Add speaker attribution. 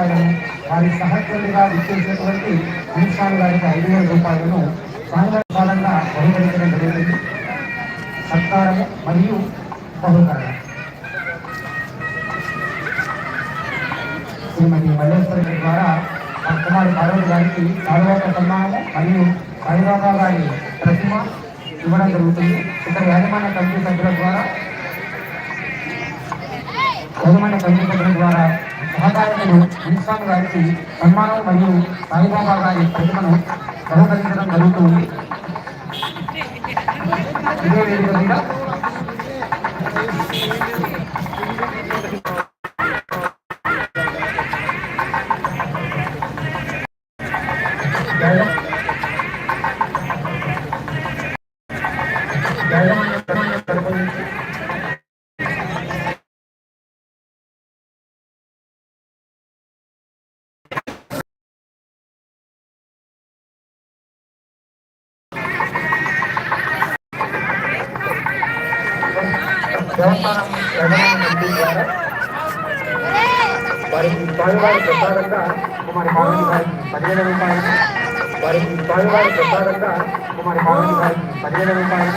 Speaker 1: రూపాయలను వారి సహచరులుగా విచ్చేసినటువంటి మునిస్వామి గారికి ఐదు వేల రూపాయలను స్వామివారంగా బహుకరించడం జరిగింది. సత్కారము మరియు బహుకారం శ్రీమతి మల్లేశ్వరి గారి ద్వారా మా కుమారి పార్వతి గారికి సార్వత్రిక సన్మానము మరియు సాయిబాబా గారి ప్రతిమ ఇవ్వడం జరుగుతుంది. ఇక్కడ యాజమాన్య కమిటీ సభ్యుల ద్వారా బహుమాన కల్పించడం ద్వారా సహకారులను మున్స్వామి గారికి సన్మానం మరియు సాయిబాబా గారి ప్రతిమను బహుకరించడం జరుగుతుంది ఇదే వేదిక మీద యాజ- దేవస్థానం యాజమాన్య ద్వారా వారికి స్వామివారి ప్రసాదంగా కుమారి పార్వతి గారికి పదివేల రూపాయలు వారికి స్వామివారి ప్రసాదంగా కుమారి పార్వతి గారికి పదివేల రూపాయలు